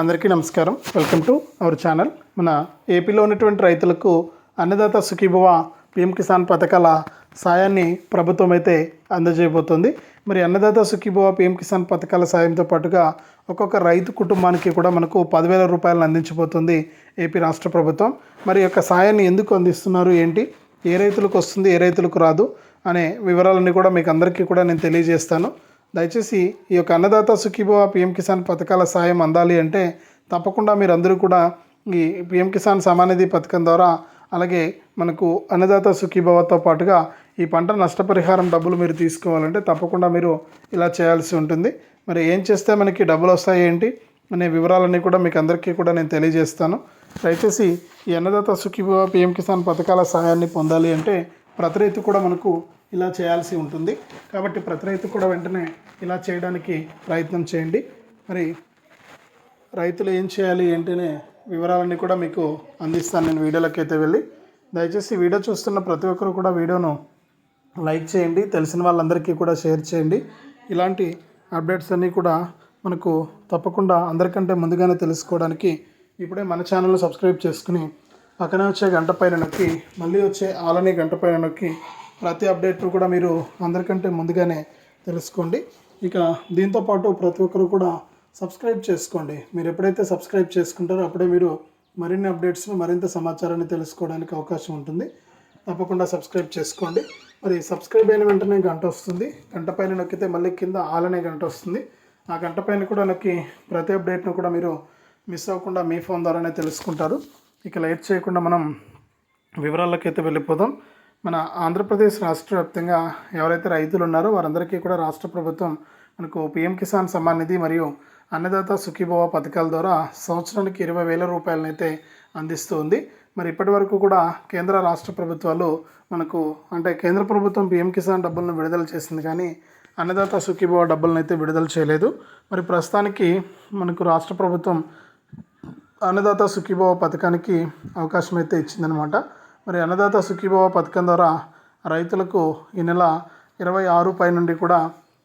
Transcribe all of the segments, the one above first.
అందరికీ నమస్కారం. Welcome to our channel మన ఏపీలో ఉన్నటువంటి రైతులకు అన్నదాత సుఖీభవ పిఎం కిసాన్ పథకాల సాయాన్ని ప్రభుత్వం అయితే అందజేయబోతోంది. మరి అన్నదాత సుఖీభవ పిఎం కిసాన్ పథకాల సాయంతో పాటుగా ఒక్కొక్క రైతు కుటుంబానికి కూడా మనకు పదివేల రూపాయలను అందించబోతుంది ఏపీ రాష్ట్ర ప్రభుత్వం. మరి యొక్క సాయాన్ని ఎందుకు అందిస్తున్నారు? ఏంటి? ఏ రైతులకు వస్తుంది? ఏ రైతులకు రాదు? అనే వివరాలన్నీ కూడా మీకు అందరికీ కూడా నేను తెలియజేస్తాను. దయచేసి ఈ యొక్క అన్నదాత సుఖీభవ పిఎం కిసాన్ పథకాల సాయం అందాలి అంటే తప్పకుండా మీరందరూ కూడా ఈ పిఎం కిసాన్ సమానిధి పథకం ద్వారా అలాగే మనకు అన్నదాత సుఖీభవతో పాటుగా ఈ పంట నష్టపరిహారం డబ్బులు మీరు తీసుకోవాలంటే తప్పకుండా మీరు ఇలా చేయాల్సి ఉంటుంది. మరి ఏం చేస్తే మనకి డబ్బులు వస్తాయి ఏంటి అనే వివరాలన్నీ కూడా మీకు అందరికీ కూడా నేను తెలియజేస్తాను. దయచేసి ఈ అన్నదాత సుఖీభవ పిఎం కిసాన్ పథకాల సహాయాన్ని పొందాలి అంటే ప్రతి రైతు కూడా మనకు ఇలా చేయాల్సి ఉంటుంది. కాబట్టి ప్రతి రైతు కూడా వెంటనే ఇలా చేయడానికి ప్రయత్నం చేయండి. మరి రైతులు ఏం చేయాలి ఏంటనే వివరాలన్నీ కూడా మీకు అందిస్తాను నేను వీడియోలోకి అయితే వెళ్ళి. దయచేసి వీడియో చూస్తున్న ప్రతి ఒక్కరు కూడా వీడియోను లైక్ చేయండి. తెలిసిన వాళ్ళందరికీ కూడా షేర్ చేయండి. ఇలాంటి అప్డేట్స్ అన్నీ కూడా మనకు తప్పకుండా అందరికంటే ముందుగానే తెలుసుకోవడానికి ఇప్పుడే మన ఛానల్ సబ్స్క్రైబ్ చేసుకుని పక్కన వచ్చే గంట పైన నొక్కి మళ్ళీ వచ్చే ఆలని గంట పైన నొక్కి ప్రతి అప్డేట్ను కూడా మీరు అందరికంటే ముందుగానే తెలుసుకోండి. ఇక దీంతో పాటు ప్రతి ఒక్కరు కూడా సబ్స్క్రైబ్ చేసుకోండి. మీరు ఎప్పుడైతే సబ్స్క్రైబ్ చేసుకుంటారో అప్పుడే మీరు మరిన్ని అప్డేట్స్ను మరింత సమాచారాన్ని తెలుసుకోవడానికి అవకాశం ఉంటుంది. తప్పకుండా సబ్స్క్రైబ్ చేసుకోండి. మరి సబ్స్క్రైబ్ అయిన వెంటనే గంట వస్తుంది. గంట పైన నొక్కితే మళ్ళీ కింద ఆలనే గంట వస్తుంది. ఆ గంట పైన కూడా నొక్కి ప్రతి అప్డేట్ను కూడా మీరు మిస్ అవ్వకుండా మీ ఫోన్ ద్వారానే తెలుసుకుంటారు. ఇక లైట్ చేయకుండా మనం వివరాల్లోకి అయితే వెళ్ళిపోదాం. మన ఆంధ్రప్రదేశ్ రాష్ట్ర వ్యాప్తంగా ఎవరైతే రైతులు ఉన్నారో వారందరికీ కూడా రాష్ట్ర ప్రభుత్వం మనకు పిఎం కిసాన్ సమ్మాన్ నిధి మరియు అన్నదాత సుఖీభవ పథకాల ద్వారా సంవత్సరానికి ఇరవై వేల రూపాయలనైతే అందిస్తూ ఉంది మరి ఇప్పటి వరకు కూడా కేంద్ర రాష్ట్ర ప్రభుత్వాలు మనకు అంటే కేంద్ర ప్రభుత్వం పిఎం కిసాన్ డబ్బులను విడుదల చేసింది కానీ అన్నదాత సుఖీభవ డబ్బులను అయితే విడుదల చేయలేదు. మరి ప్రస్తుతానికి మనకు రాష్ట్ర ప్రభుత్వం అన్నదాత సుఖీభవ పథకానికి అవకాశం అయితే ఇచ్చిందనమాట మరి అన్నదాత సుఖీభవ పథకం ద్వారా రైతులకు ఈ నెల ఇరవై ఆరు పై నుండి కూడా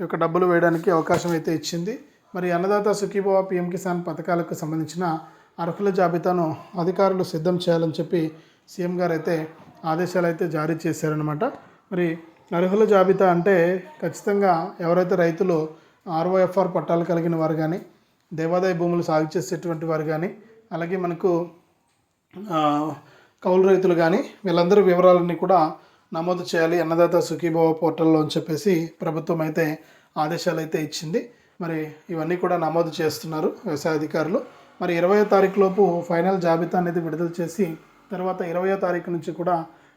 ఈ యొక్క డబ్బులు వేయడానికి అవకాశం అయితే ఇచ్చింది. మరి అన్నదాత సుఖీభవ పిఎం కిసాన్ పథకాలకు సంబంధించిన అర్హుల జాబితాను అధికారులు సిద్ధం చేయాలని చెప్పి సీఎం గారు అయితే ఆదేశాలు అయితే జారీ చేశారనమాట మరి అర్హుల జాబితా అంటే ఖచ్చితంగా ఎవరైతే రైతులు ఆర్ఓఎఫ్ఆర్ పట్టాలు కలిగిన వారు కానీ దేవాదాయ భూములు సాగు చేసేటువంటి వారు కానీ అలాగే మనకు కౌలు రైతులు కానీ వీళ్ళందరూ వివరాలన్నీ కూడా నమోదు చేయాలి. అన్నదాత సుఖీభవ పోర్టల్లో అని చెప్పేసి ప్రభుత్వం అయితే ఆదేశాలు అయితే ఇచ్చింది. మరి ఇవన్నీ కూడా నమోదు చేస్తున్నారు వ్యవసాయ అధికారులు. మరి ఇరవయో తారీఖు లోపు ఫైనల్ జాబితా అనేది విడుదల చేసి తర్వాత ఇరవయో తారీఖు నుంచి కూడా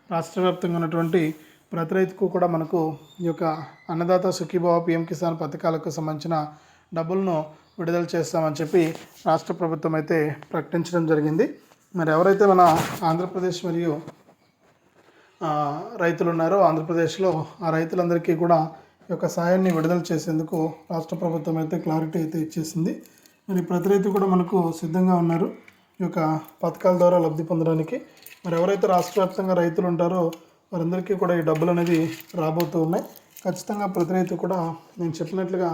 రాష్ట్ర వ్యాప్తంగా ఉన్నటువంటి ప్రతి రైతుకు కూడా మనకు ఈ యొక్క అన్నదాత సుఖీభవ పిఎం కిసాన్ పథకాలకు సంబంధించిన డబ్బులను విడుదల చేస్తామని చెప్పి రాష్ట్ర ప్రభుత్వం అయితే ప్రకటించడం జరిగింది. మరి ఎవరైతే మన ఆంధ్రప్రదేశ్ మరియు రైతులు ఉన్నారో ఆంధ్రప్రదేశ్లో ఆ రైతులందరికీ కూడా ఈ యొక్క సాయాన్ని విడుదల చేసేందుకు రాష్ట్ర ప్రభుత్వం అయితే క్లారిటీ అయితే ఇచ్చేసింది. మరి ప్రతి రైతు కూడా మనకు సిద్ధంగా ఉన్నారు ఈ యొక్క పథకాల ద్వారా లబ్ధి పొందడానికి. మరి ఎవరైతే రాష్ట్ర వ్యాప్తంగా రైతులు ఉంటారో వారందరికీ కూడా ఈ డబ్బులు అనేది రాబోతూ ఉన్నాయి. ఖచ్చితంగా ప్రతి రైతు కూడా నేను చెప్పినట్లుగా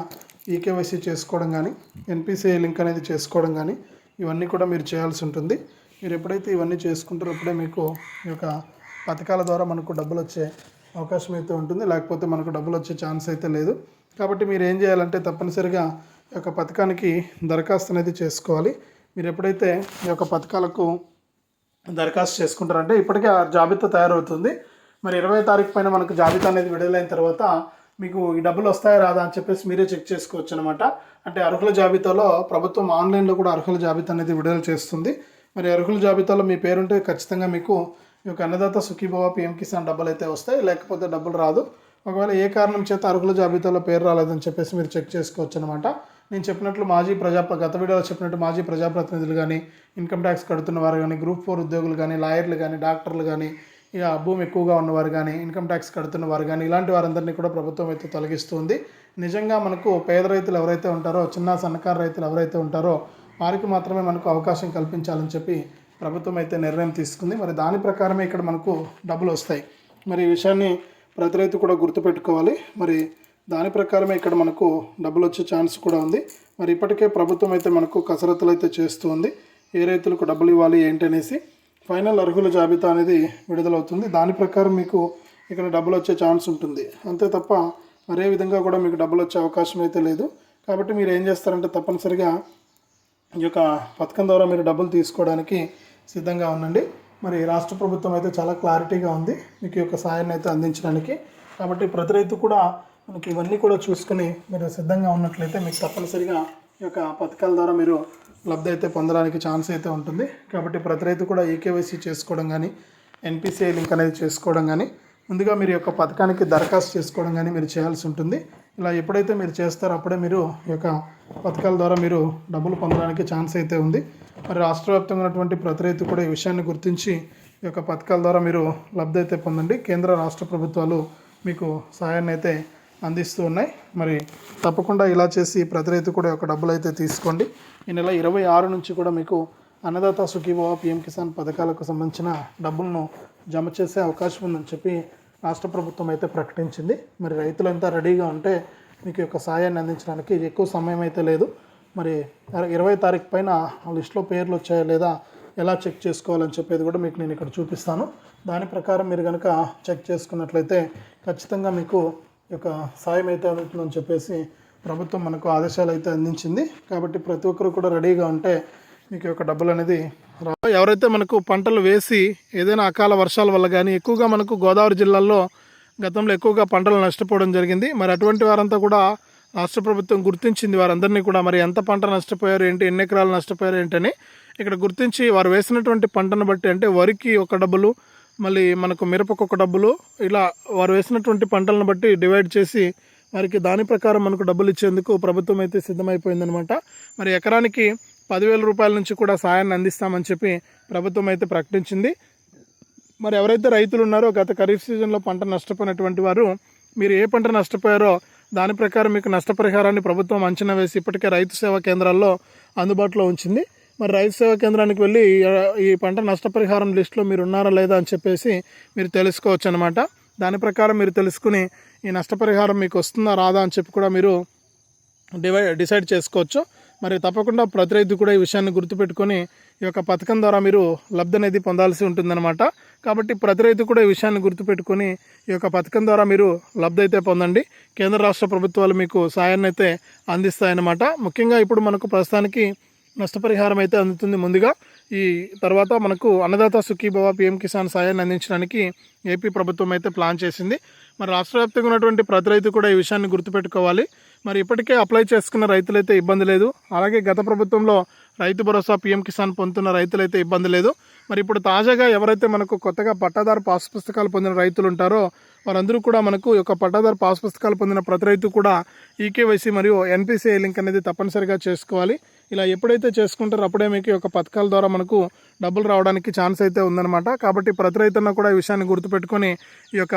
ఈకేవైసీ చేసుకోవడం కానీ ఎన్పిసిఐ లింక్ అనేది చేసుకోవడం కానీ ఇవన్నీ కూడా మీరు చేయాల్సి ఉంటుంది. మీరు ఎప్పుడైతే ఇవన్నీ చేసుకుంటారో అప్పుడే మీకు ఈ యొక్క పథకాల ద్వారా మనకు డబ్బులు వచ్చే అవకాశం అయితే ఉంటుంది. లేకపోతే మనకు డబ్బులు వచ్చే ఛాన్స్ అయితే లేదు. కాబట్టి మీరు ఏం చేయాలంటే తప్పనిసరిగా ఈ యొక్క పథకానికి దరఖాస్తు అనేది చేసుకోవాలి. మీరు ఎప్పుడైతే ఈ యొక్క పథకాలకు దరఖాస్తు చేసుకుంటారంటే ఇప్పటికే ఆ జాబితా తయారవుతుంది. మరి ఇరవై తారీఖు పైన మనకు జాబితా అనేది విడుదలైన తర్వాత మీకు ఈ డబ్బులు వస్తాయా రాదా అని చెప్పేసి మీరే చెక్ చేసుకోవచ్చు అనమాట అంటే అర్హుల జాబితాలో ప్రభుత్వం ఆన్లైన్లో కూడా అర్హుల జాబితా అనేది విడుదల చేస్తుంది. మరి అర్హుల జాబితాలో మీ పేరుంటే ఖచ్చితంగా మీకు ఈ యొక్క అన్నదాత సుఖీభవ పిఎం కిసాన్ డబ్బులు అయితే వస్తాయి. లేకపోతే డబ్బులు రాదు. ఒకవేళ ఏ కారణం చేత అర్హుల జాబితాలో పేరు రాలేదని చెప్పేసి మీరు చెక్ చేసుకోవచ్చు అనమాట నేను చెప్పినట్లు మాజీ ప్రజా గత వీడియోలో చెప్పినట్టు మాజీ ప్రజాప్రతినిధులు కానీ ఇన్కమ్ ట్యాక్స్ కడుతున్న వారు కానీ గ్రూప్ ఫోర్ ఉద్యోగులు కానీ లాయర్లు కానీ డాక్టర్లు కానీ ఇక భూమి ఎక్కువగా ఉన్నవారు కానీ ఇన్కమ్ ట్యాక్స్ కడుతున్న వారు కానీ ఇలాంటి వారందరినీ కూడా ప్రభుత్వం అయితే తొలగిస్తుంది. నిజంగా మనకు పేద రైతులు ఎవరైతే ఉంటారో చిన్న సన్నకారు రైతులు ఎవరైతే ఉంటారో వారికి మాత్రమే మనకు అవకాశం కల్పించాలని చెప్పి ప్రభుత్వం అయితే నిర్ణయం తీసుకుంది. మరి దాని ప్రకారమే ఇక్కడ మనకు డబ్బులు వస్తాయి. మరి ఈ విషయాన్ని ప్రతి రైతు కూడా గుర్తుపెట్టుకోవాలి. మరి దాని ప్రకారమే ఇక్కడ మనకు డబ్బులు వచ్చే ఛాన్స్ కూడా ఉంది. మరి ఇప్పటికే ప్రభుత్వం అయితే మనకు కసరత్తులు అయితే చేస్తూ ఉంది. ఏ రైతులకు డబ్బులు ఇవ్వాలి ఏంటనేసి ఫైనల్ అర్హుల జాబితా అనేది విడుదలవుతుంది. దాని ప్రకారం మీకు ఇక్కడ డబ్బులు వచ్చే ఛాన్స్ ఉంటుంది. అంతే తప్ప మరే విధంగా కూడా మీకు డబ్బులు వచ్చే అవకాశం అయితే లేదు. కాబట్టి మీరు ఏం చేస్తారంటే తప్పనిసరిగా ఈ యొక్క పథకం ద్వారా మీరు డబ్బులు తీసుకోవడానికి సిద్ధంగా ఉండండి. మరి రాష్ట్ర ప్రభుత్వం అయితే చాలా క్లారిటీగా ఉంది మీకు ఈ యొక్క సాయాన్ని అయితే అందించడానికి. కాబట్టి ప్రతి రైతు కూడా మనకి ఇవన్నీ కూడా చూసుకుని మీరు సిద్ధంగా ఉన్నట్లయితే మీకు తప్పనిసరిగా ఈ యొక్క పథకాల ద్వారా మీరు లబ్ధి అయితే పొందడానికి ఛాన్స్ అయితే ఉంటుంది. కాబట్టి ప్రతి రైతు కూడా ఈకేవైసీ చేసుకోవడం కానీ ఎన్పిసిఐ లింక్ అనేది చేసుకోవడం కానీ ముందుగా మీరు యొక్క పథకానికి దరఖాస్తు చేసుకోవడం కానీ మీరు చేయాల్సి ఉంటుంది. ఇలా ఎప్పుడైతే మీరు చేస్తారో అప్పుడే మీరు ఈ యొక్క పథకాల ద్వారా మీరు డబ్బులు పొందడానికి ఛాన్స్ అయితే ఉంది. మరి రాష్ట్ర వ్యాప్తంగా ఉన్నటువంటి ప్రతి రైతు కూడా ఈ విషయాన్ని గుర్తించి ఈ యొక్క పథకాల ద్వారా మీరు లబ్ధి అయితే పొందండి. కేంద్ర రాష్ట్ర ప్రభుత్వాలు మీకు సహాయాన్ని అయితే అందిస్తూ ఉన్నాయి. మరి తప్పకుండా ఇలా చేసి ప్రతి రైతు కూడా ఒక డబ్బులు అయితే తీసుకోండి. ఈ నెల ఇరవై ఆరు నుంచి కూడా మీకు అన్నదాత సుఖీభవ పిఎం కిసాన్ పథకాలకు సంబంధించిన డబ్బులను జమ చేసే అవకాశం ఉందని చెప్పి రాష్ట్ర ప్రభుత్వం అయితే ప్రకటించింది. మరి రైతులంతా రెడీగా ఉంటే మీకు యొక్క సాయాన్ని అందించడానికి ఎక్కువ సమయం అయితే లేదు. మరి ఇరవై తారీఖు పైన ఆ లిస్టులో పేర్లు వచ్చాయా లేదా ఎలా చెక్ చేసుకోవాలని చెప్పేది కూడా మీకు నేను ఇక్కడ చూపిస్తాను. దాని ప్రకారం మీరు కనుక చెక్ చేసుకున్నట్లయితే ఖచ్చితంగా మీకు యొక్క సాయం అయితే అందుతుందని చెప్పేసి ప్రభుత్వం మనకు ఆదేశాలు అయితే అందించింది. కాబట్టి ప్రతి ఒక్కరు కూడా రెడీగా ఉంటే మీకు యొక్క డబ్బులు అనేది ఎవరైతే మనకు పంటలు వేసి ఏదైనా అకాల వర్షాల వల్ల కానీ ఎక్కువగా మనకు గోదావరి జిల్లాల్లో గతంలో ఎక్కువగా పంటలు నష్టపోవడం జరిగింది. మరి అటువంటి వారంతా కూడా రాష్ట్ర ప్రభుత్వం గుర్తించింది. వారందరినీ కూడా మరి ఎంత పంట నష్టపోయారు ఏంటి ఎన్ని ఎకరాలు నష్టపోయారు ఏంటని ఇక్కడ గుర్తించి వారు వేసినటువంటి పంటను బట్టి అంటే వరికి ఒక డబ్బులు మళ్ళీ మనకు మిరపకు ఒక డబ్బులు ఇలా వారు వేసినటువంటి పంటలను బట్టి డివైడ్ చేసి వారికి దాని ప్రకారం మనకు డబ్బులు ఇచ్చేందుకు ప్రభుత్వం అయితే సిద్ధమైపోయిందనమాట మరి ఎకరానికి పదివేల రూపాయల నుంచి కూడా సాయాన్ని అందిస్తామని చెప్పి ప్రభుత్వం అయితే ప్రకటించింది. మరి ఎవరైతే రైతులు ఉన్నారో గత ఖరీఫ్ సీజన్లో పంట నష్టపోయినటువంటి వారు మీరు ఏ పంట నష్టపోయారో దాని ప్రకారం మీకు నష్టపరిహారాన్ని ప్రభుత్వం అంచనా వేసి ఇప్పటికే రైతు సేవా కేంద్రాల్లో అందుబాటులో ఉంచింది. మరి రైతు సేవా కేంద్రానికి వెళ్ళి ఈ- పంట నష్టపరిహారం లిస్టులో మీరు ఉన్నారా లేదా అని చెప్పేసి మీరు తెలుసుకోవచ్చు అనమాట దాని ప్రకారం మీరు తెలుసుకుని ఈ నష్టపరిహారం మీకు వస్తుందా రాదా అని చెప్పి కూడా మీరు డివై డిసైడ్ చేసుకోవచ్చు. మరి తప్పకుండా ప్రతి రైతు కూడా ఈ విషయాన్ని గుర్తుపెట్టుకొని ఈ యొక్క పథకం ద్వారా మీరు లబ్ధి అనేది పొందాల్సి ఉంటుందన్నమాట. కాబట్టి ప్రతి రైతు కూడా ఈ విషయాన్ని గుర్తుపెట్టుకొని ఈ యొక్క పథకం ద్వారా మీరు లబ్ధి అయితే పొందండి. కేంద్ర రాష్ట్ర ప్రభుత్వాలు మీకు సాయాన్ని అయితే అందిస్తాయన్నమాట. ముఖ్యంగా ఇప్పుడు మనకు ప్రస్తుతానికి నష్టపరిహారం అయితే అందుతుంది ముందుగా. ఈ తర్వాత మనకు అన్నదాత సుఖీభవ పిఎం కిసాన్ సాయాన్ని అందించడానికి ఏపీ ప్రభుత్వం అయితే ప్లాన్ చేసింది. మరి రాష్ట్ర వ్యాప్తంగా ఉన్నటువంటి ప్రతి రైతు కూడా ఈ విషయాన్ని గుర్తుపెట్టుకోవాలి. మరి ఇప్పటికే అప్లై చేసుకున్న రైతులైతే ఇబ్బంది లేదు. అలాగే గత ప్రభుత్వంలో రైతు భరోసా పిఎం కిసాన్ పొందుతున్న రైతులైతే ఇబ్బంది లేదు. మరి ఇప్పుడు తాజాగా ఎవరైతే మనకు కొత్తగా పట్టాదారు పాస్ పుస్తకాలు పొందిన రైతులు ఉంటారో వారందరూ కూడా మనకు ఈ యొక్క పట్టాదారు పాస్ పుస్తకాలు పొందిన ప్రతి రైతు కూడా ఈకేవైసీ మరియు ఎన్పిసిఐ లింక్ అనేది తప్పనిసరిగా చేసుకోవాలి. ఇలా ఎప్పుడైతే చేసుకుంటారో అప్పుడే మీకు ఈ యొక్క పథకాల ద్వారా మనకు డబ్బులు రావడానికి ఛాన్స్ అయితే ఉందన్నమాట. కాబట్టి ప్రతి రైతున్న కూడా ఈ విషయాన్ని గుర్తుపెట్టుకొని ఈ యొక్క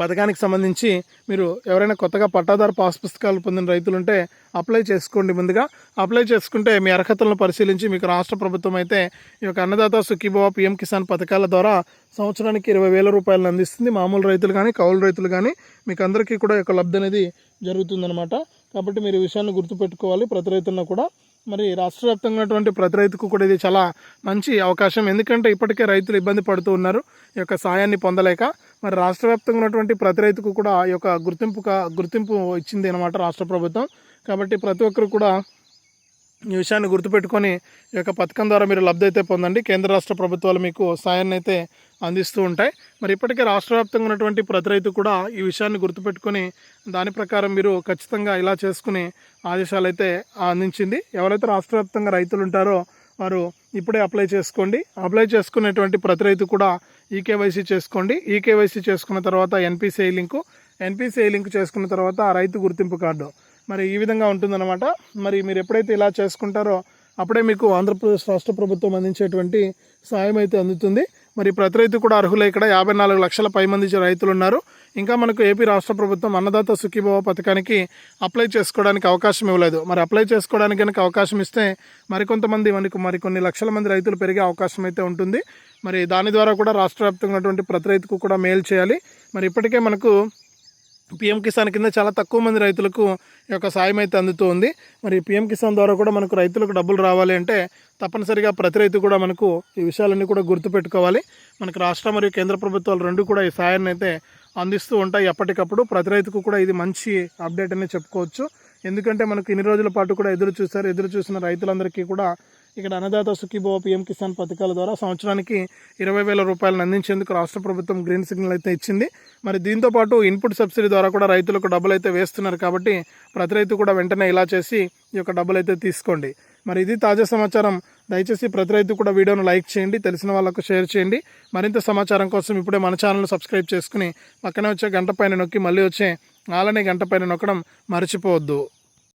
పథకానికి సంబంధించి మీరు ఎవరైనా కొత్తగా పట్టాదారు పాస్ పుస్తకాలు పొందిన రైతులు ఉంటే అప్లై చేసుకోండి ముందుగా. అప్లై చేసుకుంటే మీ అర్హతలను పరిశీలించి మీకు రాష్ట్ర ప్రభుత్వం అయితే ఈ యొక్క అన్నదాత సుఖీభవ పిఎం కిసాన్ పథకాల ద్వారా సంవత్సరానికి ఇరవై వేల రూపాయలను అందిస్తుంది. మామూలు రైతులు కానీ కౌలు రైతులు కానీ మీకు అందరికీ కూడా ఈ యొక్క లబ్ధి అనేది జరుగుతుందన్నమాట. కాబట్టి మీరు ఈ విషయాన్ని గుర్తుపెట్టుకోవాలి. ప్రతి రైతులను కూడా మరి రాష్ట్ర వ్యాప్తంగా ఉన్నటువంటి ప్రతి రైతుకు కూడా ఇది చాలా మంచి అవకాశం. ఎందుకంటే ఇప్పటికే రైతులు ఇబ్బంది పడుతూ ఉన్నారు. ఈ యొక్క సాయాన్ని పొందలేక మరి రాష్ట్ర వ్యాప్తంగా ఉన్నటువంటి ప్రతి రైతుకు కూడా ఈ యొక్క గుర్తింపు గుర్తింపు ఇచ్చింది అనమాట రాష్ట్ర ప్రభుత్వం. కాబట్టి ప్రతి ఒక్కరు కూడా ఈ విషయాన్ని గుర్తుపెట్టుకొని ఈ యొక్క పథకం ద్వారా మీరు లబ్ధి అయితే పొందండి. కేంద్ర రాష్ట్ర ప్రభుత్వాలు మీకు సాయాన్ని అయితే అందిస్తూ ఉంటాయి. మరి ఇప్పటికే రాష్ట్ర వ్యాప్తంగా ఉన్నటువంటి ప్రతి రైతు కూడా ఈ విషయాన్ని గుర్తుపెట్టుకొని దాని ప్రకారం మీరు ఖచ్చితంగా ఇలా చేసుకుని ఆదేశాలు అయితే అందించింది. ఎవరైతే రాష్ట్ర వ్యాప్తంగా రైతులు ఉంటారో వారు ఇప్పుడే అప్లై చేసుకోండి. అప్లై చేసుకునేటువంటి ప్రతి రైతు కూడా ఈకేవైసీ చేసుకోండి. ఈకేవైసీ చేసుకున్న తర్వాత ఎన్పిసిఐ లింకు ఎన్పిసిఐ లింక్ చేసుకున్న తర్వాత ఆ రైతు గుర్తింపు కార్డు. మరి ఈ విధంగా ఉంటుందన్నమాట. మరి మీరు ఎప్పుడైతే ఇలా చేసుకుంటారో అప్పుడే మీకు ఆంధ్రప్రదేశ్ రాష్ట్ర ప్రభుత్వం అందించేటువంటి సాయం అయితే అందుతుంది. మరి ప్రతి రైతు కూడా అర్హులై. ఇక్కడ యాభై నాలుగు లక్షల పై మంది రైతులు ఉన్నారు ఇంకా మనకు ఏపీ రాష్ట్ర ప్రభుత్వం అన్నదాత సుఖీభవ పథకానికి అప్లై చేసుకోవడానికి అవకాశం ఇవ్వలేదు. మరి అప్లై చేసుకోవడానికి కనుక అవకాశం ఇస్తే మరికొంతమంది మనకు మరికొన్ని లక్షల మంది రైతులు పెరిగే అవకాశం అయితే ఉంటుంది. మరి దాని ద్వారా కూడా రాష్ట్ర వ్యాప్తంగా ఉన్నటువంటి ప్రతి రైతుకు కూడా మేలు చేయాలి. మరి ఇప్పటికే మనకు పిఎం కిసాన్ కింద చాలా తక్కువ మంది రైతులకు ఈ యొక్క సాయం అయితే అందుతుంది. మరి పిఎం కిసాన్ ద్వారా కూడా మనకు రైతులకు డబ్బులు రావాలి అంటే తప్పనిసరిగా ప్రతి రైతు కూడా మనకు ఈ విషయాలన్నీ కూడా గుర్తుపెట్టుకోవాలి. మనకు రాష్ట్ర మరియు కేంద్ర ప్రభుత్వాలు రెండు కూడా ఈ సాయాన్ని అయితే అందిస్తూ ఉంటాయి ఎప్పటికప్పుడు. ప్రతి రైతుకు కూడా ఇది మంచి అప్డేట్ అనే చెప్పుకోవచ్చు. ఎందుకంటే మనకు ఇన్ని రోజుల పాటు కూడా ఎదురు చూశారు. ఎదురు చూసిన రైతులందరికీ కూడా ఇక్కడ అన్నదాత సుఖీభవ పిఎం కిసాన్ పథకాల ద్వారా సంవత్సరానికి ఇరవై వేల రూపాయలను అందించేందుకు రాష్ట్ర ప్రభుత్వం గ్రీన్ సిగ్నల్ అయితే ఇచ్చింది. మరి దీంతో పాటు ఇన్పుట్ సబ్సిడీ ద్వారా కూడా రైతులకు డబ్బులు అయితే వేస్తున్నారు కాబట్టి ప్రతి రైతు కూడా వెంటనే ఇలా చేసి ఈ యొక్క డబ్బులు అయితే తీసుకోండి. మరి ఇది తాజా సమాచారం. దయచేసి ప్రతి రైతు కూడా వీడియోను లైక్ చేయండి తెలిసిన వాళ్ళకు షేర్ చేయండి. మరింత సమాచారం కోసం ఇప్పుడే మన ఛానల్ సబ్స్క్రైబ్ చేసుకుని పక్కనే వచ్చే గంట పైన నొక్కి మళ్ళీ వచ్చే ఆలనే గంట పైన నొక్కడం మర్చిపోవద్దు.